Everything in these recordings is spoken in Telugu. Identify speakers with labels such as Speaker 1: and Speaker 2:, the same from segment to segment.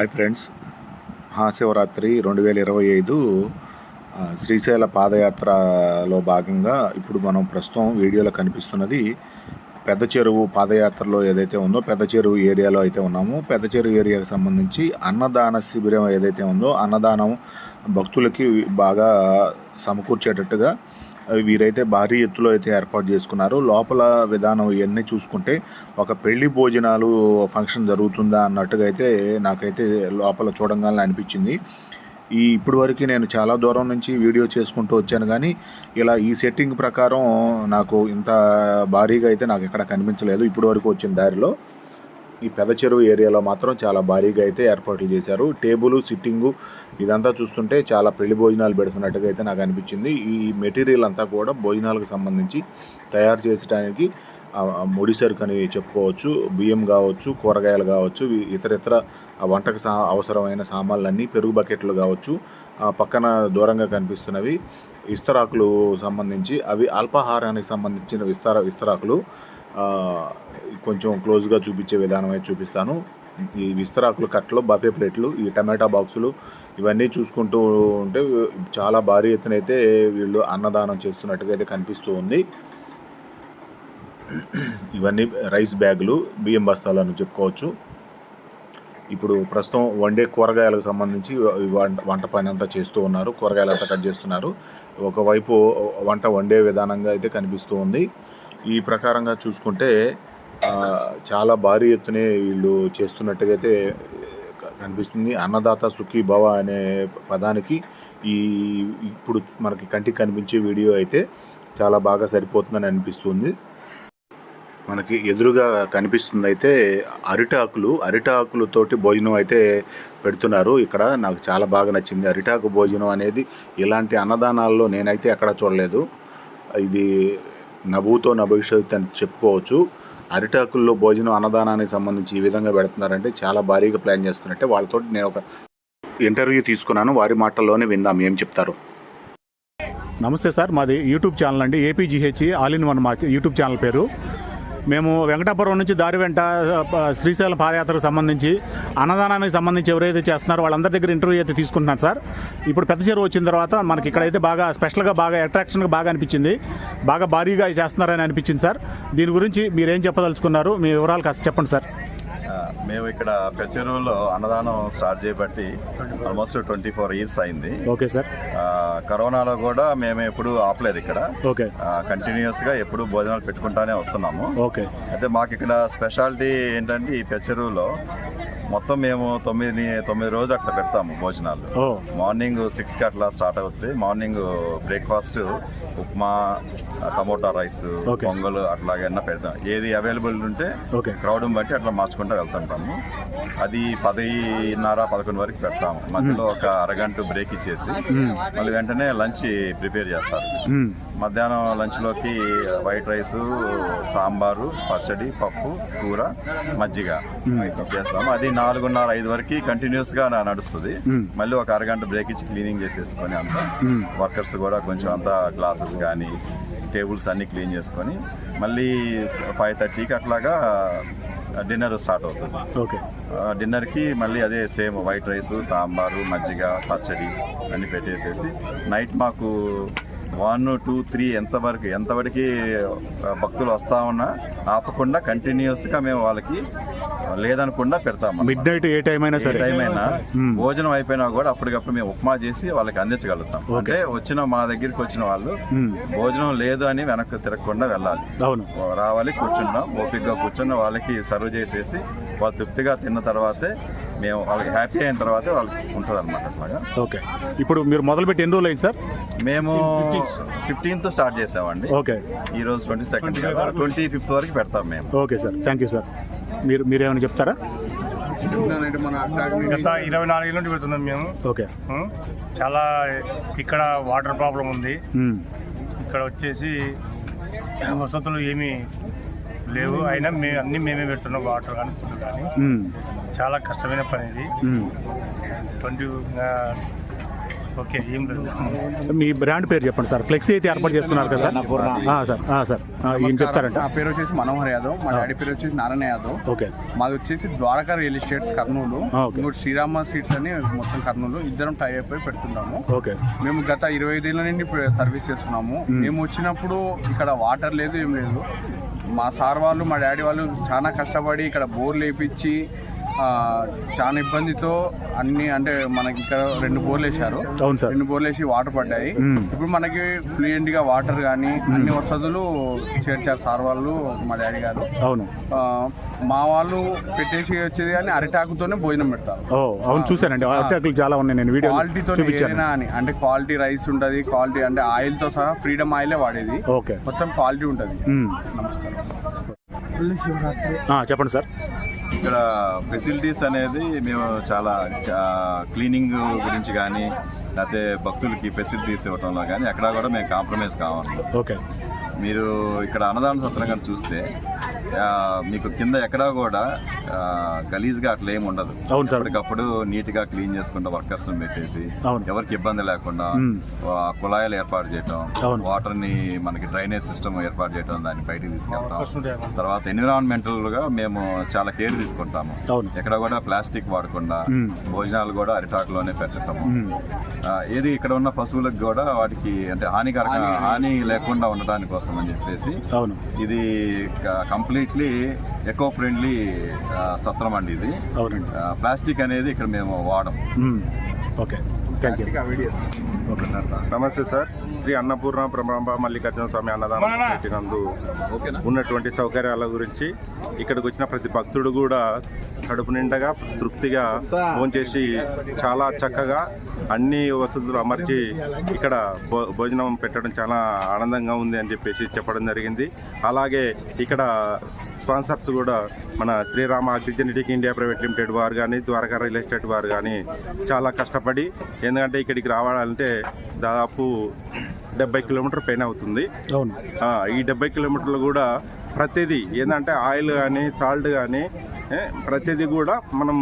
Speaker 1: Hi friends. మహాశివరాత్రి రెండు వేల ఇరవై ఐదు శ్రీశైల పాదయాత్రలో భాగంగా ఇప్పుడు మనం ప్రస్తుతం వీడియోలో కనిపిస్తున్నది పెద్ద చెరువు పాదయాత్రలో ఏదైతే ఉందో పెద్ద చెరువు ఏరియాలో అయితే ఉన్నామో. పెద్ద చెరువు ఏరియాకి సంబంధించి అన్నదాన శిబిరం ఏదైతే ఉందో అన్నదానం భక్తులకి బాగా సమకూర్చేటట్టుగా వీరైతే భారీ ఎత్తులో అయితే ఏర్పాటు చేసుకున్నారు. లోపల విధానం ఇవన్నీ చూసుకుంటే ఒక పెళ్ళి భోజనాలు ఫంక్షన్ జరుగుతుందా అన్నట్టుగా అయితే నాకైతే లోపల చూడంగానే అనిపించింది. ఈ ఇప్పటి వరకు నేను చాలా దూరం నుంచి వీడియో చేసుకుంటూ వచ్చాను కానీ ఇలా ఈ సెట్టింగ్ ప్రకారం నాకు ఇంత భారీగా అయితే నాకు ఎక్కడ కనిపించలేదు. ఇప్పటి వరకు వచ్చిన దారిలో ఈ పెద్ద చెరువు ఏరియాలో మాత్రం చాలా భారీగా అయితే ఏర్పాట్లు చేశారు. టేబుల్ సిట్టింగు ఇదంతా చూస్తుంటే చాలా పెళ్ళి భోజనాలు పెడుతున్నట్టుగా అయితే నాకు అనిపించింది. ఈ మెటీరియల్ అంతా కూడా భోజనాలకు సంబంధించి తయారు చేసడానికి ముడి సరుకు అని చెప్పుకోవచ్చు బియ్యం కావచ్చు కూరగాయలు కావచ్చు ఇతర ఇతర వంటకు సా అవసరమైన సామాన్లన్నీ పెరుగు బకెట్లు కావచ్చు పక్కన దూరంగా కనిపిస్తున్నవి ఇస్తరాకులు సంబంధించి అవి అల్పాహారానికి సంబంధించిన విస్తార విస్తరాకులు కొంచెం క్లోజ్గా చూపించే విధానం అయితే చూపిస్తాను. ఈ విస్తరాకులు కట్టలు బఫే ప్లేట్లు ఈ టమాటా బాక్సులు ఇవన్నీ చూసుకుంటూ ఉంటే చాలా భారీ ఎత్తున అయితే వీళ్ళు అన్నదానం చేస్తున్నట్టుగా అయితే కనిపిస్తూ ఉంది. ఇవన్నీ రైస్ బ్యాగులు బియ్యం బస్తాలు అని చెప్పుకోవచ్చు. ఇప్పుడు ప్రస్తుతం వండే కూరగాయలకు సంబంధించి వంట వంట పని అంతా చేస్తూ ఉన్నారు. కూరగాయలు అంతా కట్ చేస్తున్నారు. ఒకవైపు వంట వండే విధానంగా అయితే కనిపిస్తూ ఉంది. ఈ ప్రకారంగా చూసుకుంటే చాలా భారీ ఎత్తునే వీళ్ళు చేస్తున్నట్టుగా అయితే కనిపిస్తుంది. అన్నదాత సుఖీ భవ అనే పదానికి ఈ ఇప్పుడు మనకి కంటికి కనిపించే వీడియో అయితే చాలా బాగా సరిపోతుందని అనిపిస్తుంది. మనకి ఎదురుగా కనిపిస్తుంది అయితే అరిటాకులు అరిటాకులతోటి భోజనం అయితే పెడుతున్నారు. ఇక్కడ నాకు చాలా బాగా నచ్చింది. అరిటాకు భోజనం అనేది ఇలాంటి అన్నదానాల్లో నేనైతే ఎక్కడ చూడలేదు. ఇది నభూతో నభవిష్యత్ అని చెప్పుకోవచ్చు. అరిటాకుల్లో భోజనం అన్నదానానికి సంబంధించి ఈ విధంగా పెడుతున్నారంటే చాలా భారీగా ప్లాన్ చేస్తున్నట్టే వాళ్ళతో నేను ఒక ఇంటర్వ్యూ తీసుకున్నాను. వారి మాటల్లోనే విందాం ఏం చెప్తారు?
Speaker 2: నమస్తే సార్ మాది యూట్యూబ్ ఛానల్ అండి. ఏపీజీహెచ్ ఆల్ ఇన్ వన్ మా యూట్యూబ్ ఛానల్ పేరు. మేము వెంకటాపురం నుంచి దారి వెంట శ్రీశైలం పాదయాత్రకు సంబంధించి అన్నదానానికి సంబంధించి ఎవరైతే చేస్తున్నారో వాళ్ళందరి దగ్గర ఇంటర్వ్యూ అయితే తీసుకుంటున్నాను సార్. ఇప్పుడు పెద్ద చెరువు వచ్చిన తర్వాత మనకి ఇక్కడైతే బాగా స్పెషల్గా బాగా అట్రాక్షన్గా బాగా అనిపించింది. బాగా భారీగా చేస్తున్నారని అనిపించింది సార్. దీని గురించి మీరేం చెప్పదలుచుకున్నారు? మీ వివరాలు కాస్త చెప్పండి సార్.
Speaker 3: మేము ఇక్కడ పెచ్చరువులో అన్నదానం స్టార్ట్ చేయబట్టి ఆల్మోస్ట్ ట్వంటీ ఫోర్ ఇయర్స్ అయింది.
Speaker 2: Okay sir.
Speaker 3: కరోనాలో కూడా మేము ఎప్పుడు ఆపలేదు ఇక్కడ.
Speaker 2: ఓకే.
Speaker 3: కంటిన్యూస్గా ఎప్పుడు భోజనాలు పెట్టుకుంటానే వస్తున్నాము.
Speaker 2: ఓకే.
Speaker 3: అయితే మాకు ఇక్కడ స్పెషాలిటీ ఏంటంటే ఈ పెచ్చరువులో మొత్తం మేము తొమ్మిది తొమ్మిది రోజులు అట్లా పెడతాము భోజనాలు. మార్నింగ్ సిక్స్కి అట్లా స్టార్ట్ అవుతుంది morning breakfast upma tomato rice. Pongal అట్లాగైనా పెడతాం. ఏది అవైలబుల్ ఉంటే
Speaker 2: ఓకే.
Speaker 3: క్రౌడ్ బట్టి అట్లా మార్చుకుంటూ వెళ్తుంటాము. అది పదిన్నర పదకొండు వరకు పెడతాము. మధ్యలో ఒక అరగంట బ్రేక్ ఇచ్చేసి. మళ్ళీ వెంటనే లంచ్ ప్రిపేర్ చేస్తారు. మధ్యాహ్నం లంచ్లోకి వైట్ రైస్ సాంబారు పచ్చడి పప్పు కూర మజ్జిగ. చేస్తాము. అది నాలుగున్నర ఐదు వరకు కంటిన్యూస్గా నడుస్తుంది
Speaker 2: మ్మ్.
Speaker 3: మళ్ళీ ఒక అరగంట బ్రేక్ ఇచ్చి క్లీనింగ్ చేసేసుకొని అంతా. వర్కర్స్ కూడా కొంచెం అంతా గ్లాసెస్ కానీ టేబుల్స్ అన్ని క్లీన్ చేసుకొని మళ్ళీ ఫైవ్ థర్టీకి అట్లాగా డిన్నర్ స్టార్ట్ అవుతుంది
Speaker 2: ఓకే
Speaker 3: డిన్నర్కి మళ్ళీ అదే సేమ్ వైట్ రైస్ సాంబారు మజ్జిగ పచ్చడి అన్ని పెట్టేసేసి నైట్ మాకు వన్ టూ త్రీ ఎంతవరకు ఎంతవరకు భక్తులు వస్తా ఉన్నా ఆపకుండా కంటిన్యూస్గా మేము వాళ్ళకి లేదనకుండా పెడతాము
Speaker 2: మిడ్ నైట్ ఏ టైం అయినా సరే
Speaker 3: టైం అయినా
Speaker 2: మ్మ్.
Speaker 3: భోజనం అయిపోయినా కూడా అప్పటికప్పుడు మేము ఉప్మా చేసి వాళ్ళకి అందించగలుగుతాం
Speaker 2: ఓకే.
Speaker 3: అంటే వచ్చిన మా దగ్గరికి వచ్చిన వాళ్ళు
Speaker 2: మ్మ్.
Speaker 3: భోజనం లేదు అని వెనక్కి తిరగకుండా వెళ్ళాలి
Speaker 2: అవును
Speaker 3: రావాలి కూర్చున్నాం ఓపికగా కూర్చున్న వాళ్ళకి సర్వ్ చేసేసి వాళ్ళు తృప్తిగా తిన్న తర్వాతే మేము వాళ్ళకి హ్యాపీ అయిన తర్వాతే వాళ్ళకి ఉంటుంది అనమాట అట్లాగా.
Speaker 2: ఓకే. ఇప్పుడు మీరు మొదలుపెట్టి ఎన్ని రోజులు అయింది సార్?
Speaker 3: మేము ఫిఫ్టీన్త్ స్టార్ట్ చేసామండి.
Speaker 2: ఓకే.
Speaker 3: ఈ రోజు ట్వంటీ సెకండ్ ట్వంటీ ఫిఫ్త్ వరకు పెడతాం మేము.
Speaker 2: Okay sir. Thank you sir. మీరు మీరేమైనా చెప్తారా?
Speaker 4: గత ఇరవై నాలుగు నుండి పెడుతున్నాం మేము.
Speaker 2: ఓకే?
Speaker 4: చాలా ఇక్కడ వాటర్ ప్రాబ్లం ఉంది. ఇక్కడ వచ్చేసి వసతులు ఏమీ లేవు. అయినా మేము అన్ని మేమే పెడుతున్నాం వాటర్ కానీ ఫుడ్ కానీ. చాలా కష్టమైన పని ఇది. ట్వంటీ ఓకే ఏం లేదు.
Speaker 2: మీ బ్రాండ్ పేరు చెప్పండి సార్. ఫ్లెక్సీ అయితే ఏర్పాటు చేస్తున్నారు కదా సార్? ఆ, సార్. ఆ, సార్. ఆ, ఈయన చెప్తారంట?
Speaker 5: నా పేరు వచ్చేసి మనోహర్ యాదవ్. మా డాడీ పేరు వచ్చేసి నారాయణ యాదవ్.
Speaker 2: ఓకే.
Speaker 5: మాది వచ్చేసి ద్వారకా రియల్ ఎస్టేట్స్ కర్నూలు. ఇంకోటి శ్రీరామ సీట్స్ అని మొత్తం కర్నూలు. ఇద్దరం టై అయిపోయి పెడుతున్నాము.
Speaker 2: ఓకే.
Speaker 5: మేము గత ఇరవై ఐదేళ్ళ నుండి సర్వీస్ చేస్తున్నాము. మేము. వచ్చినప్పుడు ఇక్కడ వాటర్ లేదు ఏం లేదు. మా సార్ వాళ్ళు మా డాడీ వాళ్ళు చాలా కష్టపడి ఇక్కడ బోర్లు వేపించి ఆ, చాలా ఇబ్బందితో అన్ని అంటే మనకి ఇక్కడ రెండు బోర్లు వేశారు.
Speaker 2: అవును సార్.
Speaker 5: రెండు బోర్లు వేసి వాటర్ పడ్డాయి. ఇప్పుడు మనకి ఫ్లూయెంట్గా వాటర్ కానీ అన్ని వసతులు చేర్చారు సార్ వాళ్ళు మా డాడీ గారు.
Speaker 2: అవును.
Speaker 5: మా వాళ్ళు పెట్టేసి వచ్చేది కానీ అరిటాకుతోనే భోజనం పెడతారు.
Speaker 2: అవును చూశానండి. అత్యాకులు చాలా ఉన్నాయి నేను వీడియో
Speaker 5: క్వాలిటీతో అని. అంటే క్వాలిటీ రైస్ ఉంటుంది క్వాలిటీ అంటే ఆయిల్తో సహా ఫ్రీడమ్ ఆయిలే వాడేది.
Speaker 2: ఓకే.
Speaker 5: మొత్తం క్వాలిటీ ఉంటుంది. నమస్కారం.
Speaker 2: చెప్పండి సార్.
Speaker 3: ఇక్కడ ఫెసిలిటీస్ అనేది మేము చాలా క్లీనింగ్ గురించి కానీ లేకపోతే భక్తులకి ఫెసిలిటీస్ ఇవ్వడంలో కానీ ఎక్కడా కూడా మేము కాంప్రమైజ్ కావాలి
Speaker 2: ఓకే.
Speaker 3: మీరు ఇక్కడ అన్నదాన సత్రం కానీ చూస్తే మీకు కింద ఎక్కడా కూడా గలీజ్గా అట్లా ఏమి ఉండదు.
Speaker 2: అవును సార్.
Speaker 3: ఎప్పటికప్పుడు నీట్గా క్లీన్ చేసుకుంటూ వర్కర్స్ పెట్టేసి. ఎవరికి ఇబ్బంది లేకుండా కుళాయిలు ఏర్పాటు చేయటం
Speaker 2: అవును.
Speaker 3: వాటర్ని మనకి డ్రైనేజ్ సిస్టమ్ ఏర్పాటు చేయటం దాన్ని బయటికి తీసుకెళ్తాం తర్వాత ఎన్విరాన్మెంటల్గా మేము చాలా కేర్ తీసుకుంటాము. ఎక్కడ కూడా ప్లాస్టిక్ వాడకుండా. భోజనాలు కూడా అరిటాకులోనే. ఆ, ఏది ఇక్కడ ఉన్న పశువులకు కూడా వాటికి అంటే హానికరక హాని లేకుండా ఉండడానికి కోసం అని చెప్పేసి ఇది కంప్లీట్లీ ఎకో ఫ్రెండ్లీ సత్రం అండి ఇది.
Speaker 2: అవునండి.
Speaker 3: ప్లాస్టిక్ అనేది ఇక్కడ మేము వాడం.
Speaker 2: మ్మ్. ఓకే. Thank you okay.
Speaker 6: నమస్తే సార్. శ్రీ అన్నపూర్ణ బ్రహ్మాంబ మల్లికార్జున స్వామి అన్నదాన సొసైటీ నందు ఉన్నటువంటి సౌకర్యాల గురించి ఇక్కడికి వచ్చిన ప్రతి భక్తుడు కూడా కడుపు నిండగా తృప్తిగా భోంచేసి చాలా చక్కగా అన్ని వసతులు అమర్చి ఇక్కడ భో భోజనం పెట్టడం చాలా ఆనందంగా ఉంది అని చెప్పేసి చెప్పడం జరిగింది. అలాగే ఇక్కడ స్పాన్సర్స్ కూడా మన Srirama agrigenetic India private limited వారు కానీ ద్వారకా రియల్ ఎస్టేట్ వారు కానీ చాలా కష్టపడి ఎందుకంటే ఇక్కడికి రావాలంటే దాదాపు డెబ్బై కిలోమీటర్ పైన అవుతుంది.
Speaker 2: అవును.
Speaker 6: ఈ డెబ్బై కిలోమీటర్లు కూడా ప్రతిదీ ఏంటంటే ఆయిల్ కానీ సాల్ట్ కానీ ప్రతిదీ కూడా మనం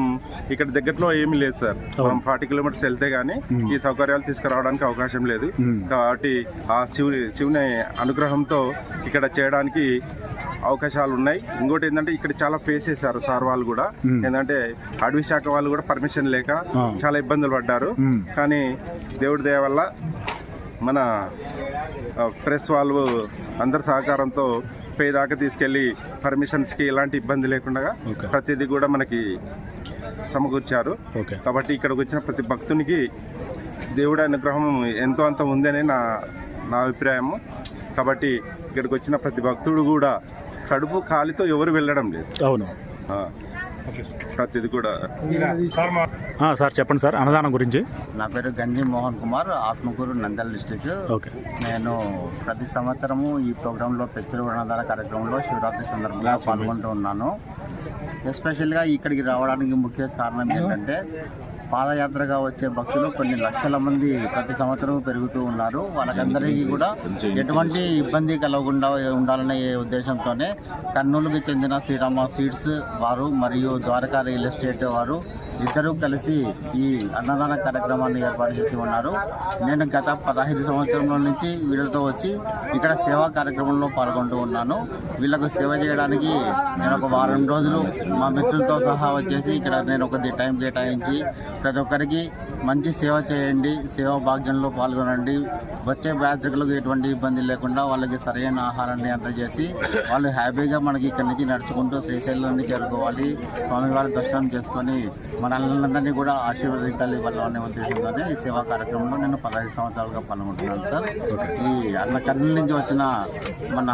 Speaker 6: ఇక్కడ దగ్గరలో ఏమీ లేదు సార్. మనం ఫార్టీ కిలోమీటర్స్ వెళ్తే కానీ ఈ సౌకర్యాలు తీసుకురావడానికి అవకాశం లేదు. కాబట్టి ఆ శివుని శివుని అనుగ్రహంతో ఇక్కడ చేయడానికి అవకాశాలు ఉన్నాయి. ఇంకోటి ఏంటంటే ఇక్కడ చాలా ఫేస్ చేశారు సార్ వాళ్ళు కూడా. ఏంటంటే అడవి శాఖ వాళ్ళు కూడా పర్మిషన్ లేక. చాలా ఇబ్బందులు పడ్డారు. కానీ దేవుడి దయ వల్ల మన ప్రెస్ వాళ్ళు అందరి సహకారంతో పే దాకా తీసుకెళ్ళి పర్మిషన్స్కి ఎలాంటి ఇబ్బంది లేకుండా. ప్రతిదీ కూడా మనకి సమకూర్చారు.
Speaker 2: ఓకే.
Speaker 6: కాబట్టి ఇక్కడికి వచ్చిన ప్రతి భక్తునికి దేవుడి అనుగ్రహం ఎంతో అంత ఉందని నా నా అభిప్రాయము. కాబట్టి ఇక్కడికి వచ్చిన ప్రతి భక్తుడు కూడా కడుపు ఖాళీతో ఎవరు వెళ్ళడం లేదు.
Speaker 2: అవును.
Speaker 6: ఆ, ప్రతిది కూడా
Speaker 4: సార్
Speaker 2: చెప్పండి సార్ అన్నదానం గురించి.
Speaker 7: నా పేరు గంజి మోహన్ కుమార్ ఆత్మకూరు నంద్యాల డిస్టిక్.
Speaker 2: ఓకే.
Speaker 7: నేను ప్రతి సంవత్సరము ఈ ప్రోగ్రాంలో పెచ్చరు అన్నదాన కార్యక్రమంలో శివరాత్రి సందర్భంగా పాల్గొంటూ ఉన్నాను. ఎస్పెషల్గా ఇక్కడికి రావడానికి ముఖ్య కారణం ఏంటంటే పాదయాత్రగా వచ్చే భక్తులు కొన్ని లక్షల మంది ప్రతి సంవత్సరం పెరుగుతూ ఉన్నారు. వాళ్ళకందరికీ కూడా ఎటువంటి ఇబ్బంది కలగకుండా ఉండాలనే ఉద్దేశంతోనే కర్నూలుకి చెందిన శ్రీరామ సీడ్స్ వారు మరియు ద్వారకా రియల్ ఎస్టేట్ వారు ఇద్దరూ కలిసి ఈ అన్నదాన కార్యక్రమాన్ని ఏర్పాటు చేసి ఉన్నారు. నేను గత పదహైదు సంవత్సరంలో నుంచి వీళ్ళతో వచ్చి ఇక్కడ సేవా కార్యక్రమంలో పాల్గొంటూ ఉన్నాను. వీళ్ళకు సేవ చేయడానికి నేను ఒక వారం రోజులు మా మిత్రులతో సహా వచ్చేసి ఇక్కడ నేను ఒక టైం కేటాయించి ప్రతి ఒక్కరికి మంచి సేవ చేయండి సేవా భాగ్యంలో పాల్గొనండి. వచ్చే యాత్రికులకు ఎటువంటి ఇబ్బంది లేకుండా వాళ్ళకి సరైన ఆహారాన్ని అందజేసి వాళ్ళు హ్యాపీగా మనకి ఇక్కడి నుంచి నడుచుకుంటూ శ్రీశైలాన్ని చేరుకోవాలి. స్వామివారి దర్శనం చేసుకొని మనల్ని కూడా ఆశీర్వదించాలి వాళ్ళని ఉద్దేశంగానే ఈ సేవా కార్యక్రమంలో నేను పదహైదు సంవత్సరాలుగా పాల్గొంటున్నాను సార్. ఈ అన్న కర్నూలు నుంచి వచ్చిన మన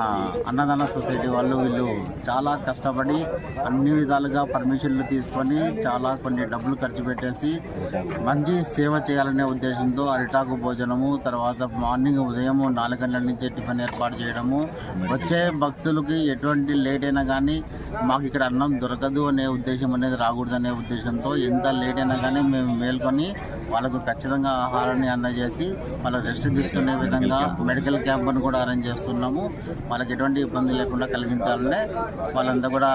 Speaker 7: అన్నదాన సొసైటీ వాళ్ళు వీళ్ళు చాలా కష్టపడి అన్ని విధాలుగా పర్మిషన్లు తీసుకొని చాలా కొన్ని డబ్బులు ఖర్చు పెట్టేసి మంచి సేవ చేయాలనే ఉద్దేశంతో అరిటాకు భోజనము తర్వాత మార్నింగ్ ఉదయం నాలుగు గంటల నుంచి టిఫిన్ ఏర్పాటు చేయడము. వచ్చే భక్తులకి ఎటువంటి లేట్ అయినా కానీ మాకు ఇక్కడ అన్నం దొరకదు అనే ఉద్దేశం అనేది రాకూడదు అనే ఉద్దేశంతో ఎంత లేట్ అయినా కానీ మేము మేల్కొని వాళ్ళకు ఖచ్చితంగా ఆహారాన్ని అందజేసి వాళ్ళ రెస్ట్ తీసుకునే విధంగా మెడికల్ క్యాంప్ను కూడా అరేంజ్ చేస్తున్నాము. వాళ్ళకి ఎటువంటి ఇబ్బంది లేకుండా కలిగించాలని వాళ్ళంతా కూడా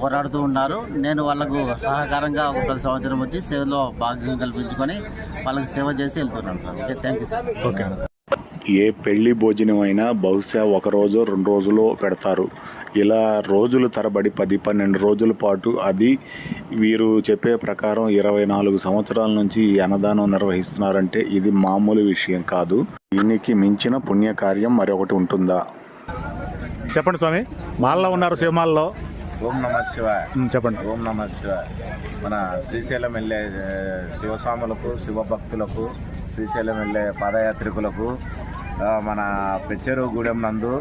Speaker 7: పోరాడుతూ ఉన్నారు. నేను వాళ్ళకు సహకారంగా ఒక ప్రతి సంవత్సరం వచ్చి సేవలో భాగ్యం కల్పించుకొని వాళ్ళకి సేవ చేసి వెళ్తున్నాను sir. Okay thank you sir
Speaker 2: okay
Speaker 1: ఏ పెళ్ళి భోజనం అయినా బహుశా ఒక రోజు రెండు రోజులో పెడతారు. ఇలా రోజుల తరబడి పది పన్నెండు రోజుల పాటు అది వీరు చెప్పే ప్రకారం ఇరవై నాలుగు సంవత్సరాల నుంచి ఈ అన్నదానం నిర్వహిస్తున్నారంటే ఇది మామూలు విషయం కాదు. దీనికి మించిన పుణ్యకార్యం మరొకటి ఉంటుందా?
Speaker 2: చెప్పండి స్వామి. మాల్లో ఉన్నారు శివమాల్లో
Speaker 8: ఓం నమ శివాయ.
Speaker 2: చెప్పండి.
Speaker 8: ఓం నమ శివాయ. మన శ్రీశైలం వెళ్ళే శివస్వాములకు శివభక్తులకు శ్రీశైలం వెళ్ళే పాదయాత్రికులకు మన పెచ్చెరు గూడెం నందు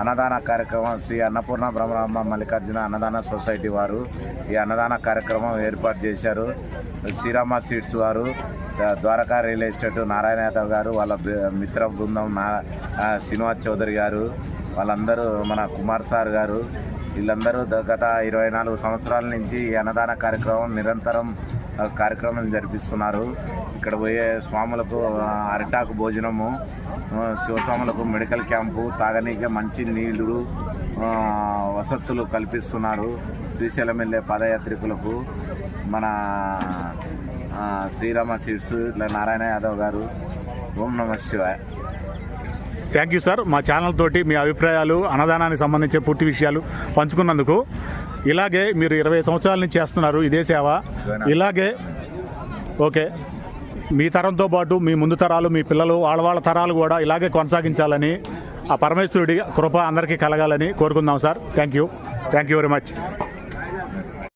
Speaker 8: అన్నదాన కార్యక్రమం శ్రీ అన్నపూర్ణ బ్రహ్మ మల్లికార్జున అన్నదాన సొసైటీ వారు ఈ అన్నదాన కార్యక్రమం ఏర్పాటు చేశారు. శ్రీరామ సీడ్స్ వారు ద్వారకా రియల్ ఎస్టేట్ నారాయణ యాదవ్ గారు వాళ్ళ మిత్ర బృందం నా శ్రీనివాస్ చౌదరి గారు వాళ్ళందరూ మన కుమార్ సార్ గారు వీళ్ళందరూ గత ఇరవై నాలుగు సంవత్సరాల నుంచి ఈ అన్నదాన కార్యక్రమం నిరంతరం కార్యక్రమం జరిపిస్తున్నారు. ఇక్కడ పోయే స్వాములకు అరిటాకు భోజనము శివస్వాములకు మెడికల్ క్యాంపు తాగనీకి మంచి నీళ్ళు వసతులు కల్పిస్తున్నారు. శ్రీశైలం వెళ్ళే పాదయాత్రికులకు మన శ్రీరామ సీట్స్ ఇట్లా నారాయణ యాదవ్ గారు ఓం నమ శివాయ.
Speaker 2: థ్యాంక్ యూ సార్ మా ఛానల్ తోటి మీ అభిప్రాయాలు అన్నదానానికి సంబంధించిన పూర్తి విషయాలు పంచుకున్నందుకు ఇలాగే మీరు ఇరవై సంవత్సరాల నుంచి చేస్తున్నారు ఇదే సేవ. ఇలాగే ఓకే. మీ తరంతో పాటు మీ ముందు తరాలు మీ పిల్లలు వాళ్ళ వాళ్ళ తరాలు కూడా ఇలాగే కొనసాగించాలని ఆ పరమేశ్వరుడి కృప అందరికీ కలగాలని కోరుకుందాం sir thank you thank you very much